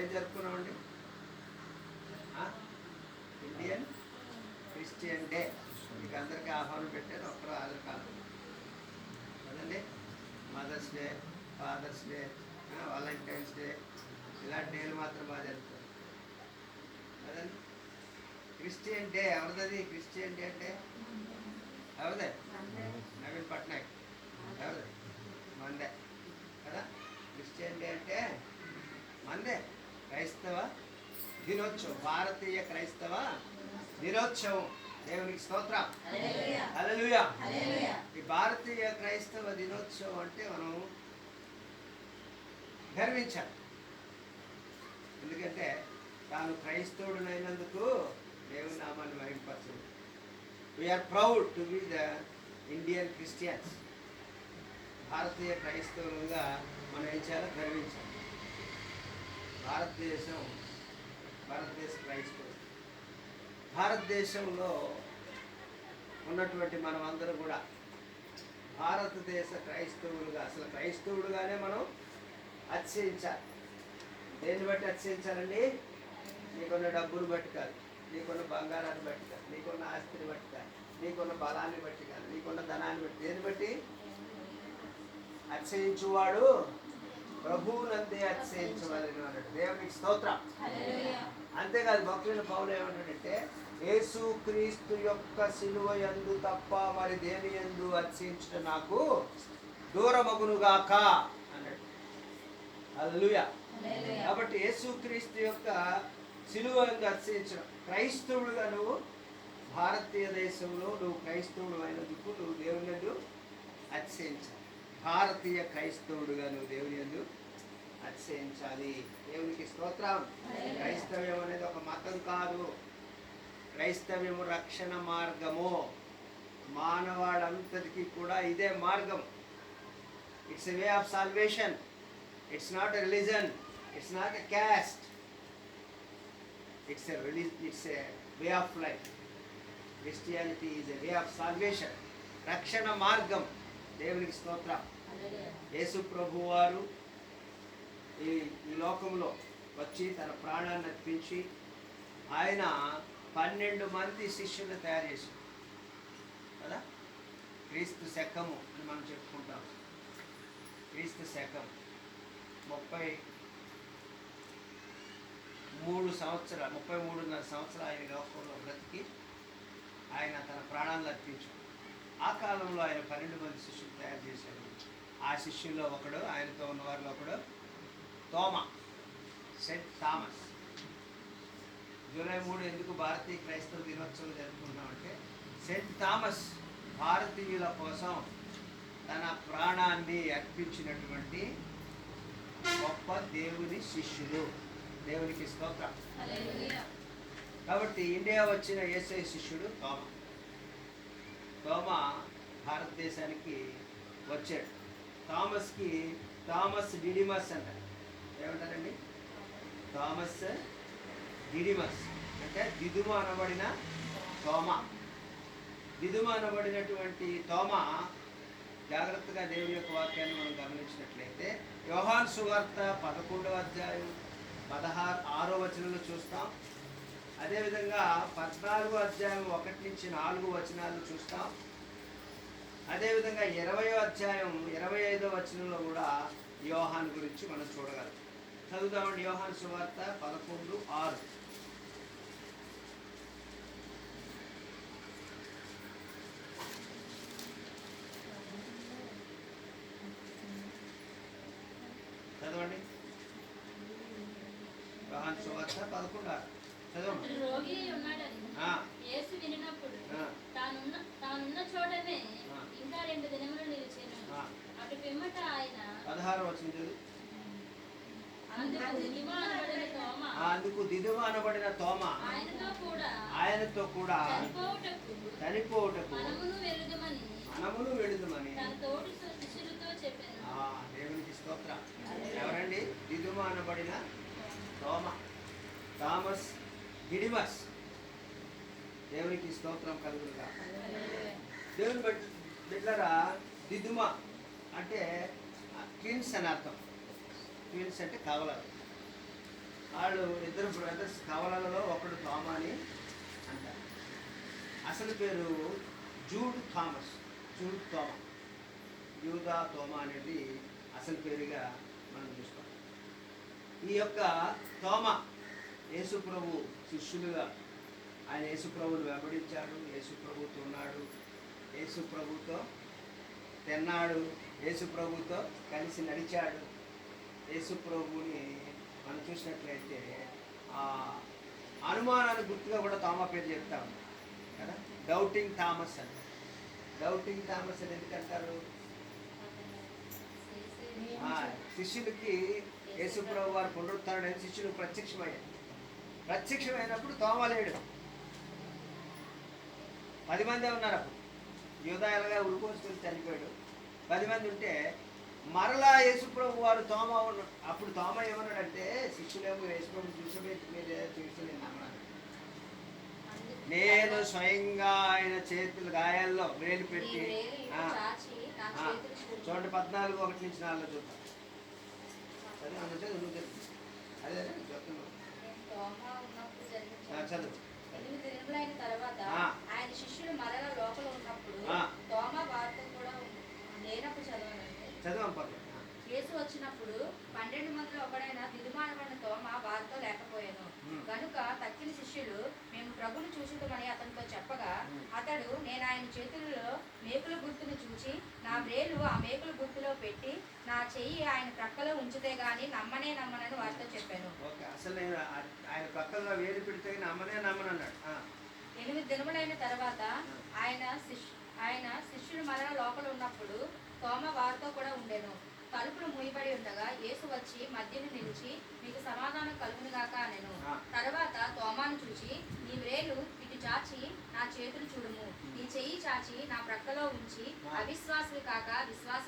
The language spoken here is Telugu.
ఏం జరుపుకున్నామండి? ఇండియన్ క్రిస్టియన్ డే మీకు అందరికీ ఆహ్వానం పెట్టారు ఒక్కరు హాజరు కాదు. కదండి Mother's Day Father's Day Valentine's Day ఇలాంటి డేలు మాత్రం బాగా జరుపుతారు. కదండి క్రిస్టియన్ డే ఎవరిది క్రిస్టియన్ డే అంటే ఎవరిదే? నవీన్ పట్నాయక్. ఎవరిది? మందే. కదా? క్రిస్టియన్ డే అంటే మందే. క్రైస్తవ దినోత్సవం భారతీయ క్రైస్తవ దినోత్సవం. దేవునికి స్తోత్రం. ఈ భారతీయ క్రైస్తవ దినోత్సవం అంటే మనం గర్వించాలి. ఎందుకంటే తాను క్రైస్తవుడునైనందుకు దేవుని నామాన్ని మహింపరచు we are proud to be the Indian Christians భారతీయ క్రైస్తవులుగా మనం ఏం చేయాలో గర్వించాలి. భారతదేశం భారతదేశ క్రైస్తవులు. భారతదేశంలో ఉన్నటువంటి మనం అందరూ కూడా భారతదేశ క్రైస్తవులుగా అసలు క్రైస్తవుడుగానే మనం అతిశయించాలి. దేన్ని బట్టి అతిశయించాలండి? నీకున్న డబ్బును బట్టి కాదు నీకున్న బంగారాన్ని బట్టి కాదు నీకున్న ఆస్తిని బట్టి కాదు నీకున్న బలాన్ని బట్టి కాదు నీకున్న ధనాన్ని బట్టి. దేన్ని బట్టి? అతిశయించువాడు ప్రభువునందే అతిశయించవలను దేవునికి స్తోత్రం. అంతేకాదు భక్తుల పౌలు ఏమంటాడంటే యేసు క్రీస్తు యొక్క సిలువ యందు తప్ప మరి దేని యందు అతిశయించుట నాకు దూరమగునుగాక అన్నాడు హల్లెలూయా. కాబట్టి యేసుక్రీస్తు యొక్క సిలువ యందు అతిశయించడం. క్రైస్తవుడుగా నువ్వు భారతీయ దేశంలో నువ్వు క్రైస్తవుడు అయినందుకు నువ్వు దేవుని అతిశయించాలి భారతీయ క్రైస్తవుడుగా నువ్వు దేవుని యందు అతిశయించాలి. దేవునికి స్తోత్రం. క్రైస్తవ్యం అనేది ఒక మతం కాదు. క్రైస్తవ్యము రక్షణ మార్గము. మానవాడంతటికి కూడా ఇదే మార్గం. It's a way of salvation it's not a religion it's not a caste it's a reli it's a way of life Christianity is a way of salvation రక్షణ మార్గం. దేవునికి స్తోత్రం. యేసు ప్రభు వారు ఈ ఈ లోకంలో వచ్చి తన ప్రాణాన్ని అర్పించి ఆయన పన్నెండు మంది శిష్యులను తయారు చేశారు. కదా? క్రీస్తు శకము అని మనం చెప్పుకుంటాం. క్రీస్తు శకం. ముప్పై మూడు సంవత్సరాలు ముప్పై మూడున్నర సంవత్సరాలు ఆయన ఈ లోకంలో బ్రతికి ఆయన తన ప్రాణాలను అర్పించాడు. ఆ కాలంలో ఆయన పన్నెండు మంది శిష్యులు తయారు చేశాడు. ఆ శిష్యుల్లో ఒకడు ఆయనతో ఉన్న వారిలో ఒకడు తోమా సెంట్ థామస్. జూలై మూడు ఎందుకు భారతీయ క్రైస్తవ దినోత్సవం జరుపుకుంటున్నామంటే సెంట్ థామస్ భారతీయుల కోసం తన ప్రాణాన్ని అర్పించినటువంటి గొప్ప దేవుని శిష్యులు. దేవునికి స్తోత్రం. కాబట్టి ఇండియా వచ్చిన ఏసై శిష్యుడు తోమ. భారతదేశానికి వచ్చాడు. థామస్కి థామస్ డిడిమస్ అంటారు. ఏమంటారండి? Thomas Didymus. అంటే దిదుమ అనబడిన తోమ. దిదుమ అనబడినటువంటి తోమ జాగ్రత్తగా దేవుని యొక్క వాక్యాన్ని మనం గమనించినట్లయితే వ్యవహాన్ సువార్త పదకొండవ అధ్యాయం పదహారు ఆరో వచనంలో చూస్తాం. అదేవిధంగా పద్నాలుగో అధ్యాయం ఒకటి నుంచి నాలుగు వచనాలు చూస్తాం. అదేవిధంగా ఇరవయో అధ్యాయం ఇరవై ఐదో వచనంలో కూడా యోహాన్ గురించి మనం చూడగలం. చదువుదామండి యోహాన్ సువార్త పదకొండు ఆరు. చదవండి. యోహాన్ సువార్త పదకొండు ఆరు. అతడు రోగి ఉన్నాడని యేసు వినినప్పుడు. తానున్న తానున్న చోటనే. ఇంకా రెండు దినములు నిలిచాను. ఆ. అటు పిమ్మట ఆయన పదహారు వచ్చిన చదువు. అందుకు దిదువ అనబడిన తోమ. ఆయనతో కూడా ఆయనతో కూడా చనిపోవుటకు మనమును వెళుదమని తన తోటి శిష్యులతో చెప్పాను. ఆ, దేవునికి స్తోత్రం. ఎవరండి? దిదుమ అనబడిన తోమ. థామస్ గిడిమస్ దేవునికి స్తోత్రం కలుగుగా దేవుని బట్టి బిడ్డరా దిదుమ అంటే ట్విన్స్ అని అర్థం. ట్విన్స్ అంటే కవలలు. వాళ్ళు ఇద్దరు బ్రదర్స్ కవలలలో ఒకడు థామా అని అంటారు. అసలు పేరు జూడ్ థామస్ జూడ్ థోమా యూదా థోమా అనేది అసలు పేరుగా మనం చూస్తాం. ఈ యొక్క థోమా యేసు ప్రభు శిష్యులుగా ఆయన యేసు ప్రభువుని వెంబడించాడు యేసు ప్రభుతో ఉన్నాడు యేసు ప్రభుతో తిన్నాడు యేసు ప్రభుతో కలిసి నడిచాడు. యేసు ప్రభుని మనం చూసినట్లయితే ఆ అనుమానానికి గుర్తుగా కూడా తోమ పేరు చెప్తా కదా? డౌటింగ్ థామస్ అని. డౌటింగ్ థామస్ అని ఎందుకంటారు శిష్యులకి యేసుప్రభు వారు పునరుత్థానం శిష్యులు ప్రత్యక్షమయ్యారు. ప్రత్యక్షమైనప్పుడు తోమలేడు. పది మందే ఉన్నారు అప్పుడు. యూదాయలుగా ఉరుకోసుకొని చనిపోయాడు. పది మంది ఉంటే మరలా యేసుప్రభు వారు తోమ ఉన్న అప్పుడు తోమ ఏమన్నాడంటే శిష్యులేమో యేసుప్రభు చూసి మీరు చూసి నేను నమ్మను నేను స్వయంగా ఆయన చేతులు గాయాల్లో వేలు పెట్టి చూడండి పద్నాలుగు ఒకటి నుంచి నాలుగు చూద్దాం. సరే అందుకే నువ్వు చెప్పు. చెప్తున్నావు ఆ, చదువు ఎనిమిది దినములైన తర్వాత. ఆయన శిష్యులు మరల లోపల ఉన్నప్పుడు. తోమ వారితో కూడా లేనప్పుడు చదవనండి చదువు యేసు వచ్చినప్పుడు పన్నెండు మందిలో ఒకడైన దిదుమానమైన తోమ వారితో లేకపోయాను. కనుక తక్కిన శిష్యులు మేము ప్రభుని చూసుదమని అతనితో చెప్పగా. అతడు నేను ఆయన చేతుల్లో మేకుల గుర్తును చూచి నా వ్రేలు ఆ మేకుల గుర్తులో పెట్టి నా చెయ్యి ఆయన ప్రక్కలో ఉంచితే గాని నమ్మనే నమ్మనని వారితో చెప్పాను అసలు నేను ఆయన పక్కన వేలు పెడితే నమ్మనే నమ్మను అన్నాడు ఆ, ఎనిమిది దినములైన తర్వాత ఆయన ఆయన శిష్యులు మరణ లోపల ఉన్నప్పుడు తోమ వారితో కూడా ఉండెను. తలుపులు మూయబడి ఉండగా యేసు వచ్చి మధ్యను నిలిచి మీకు సమాధానం కలుగును గాక అనెను. తర్వాత తోమాను చూచి నీ వ్రేలు ఇటు చాచి నా చేతులు చూడుము. నీ చెయ్యి చాచి నా ప్రక్కలో ఉంచి. అవిశ్వాసులు కాక అవిశ్వాస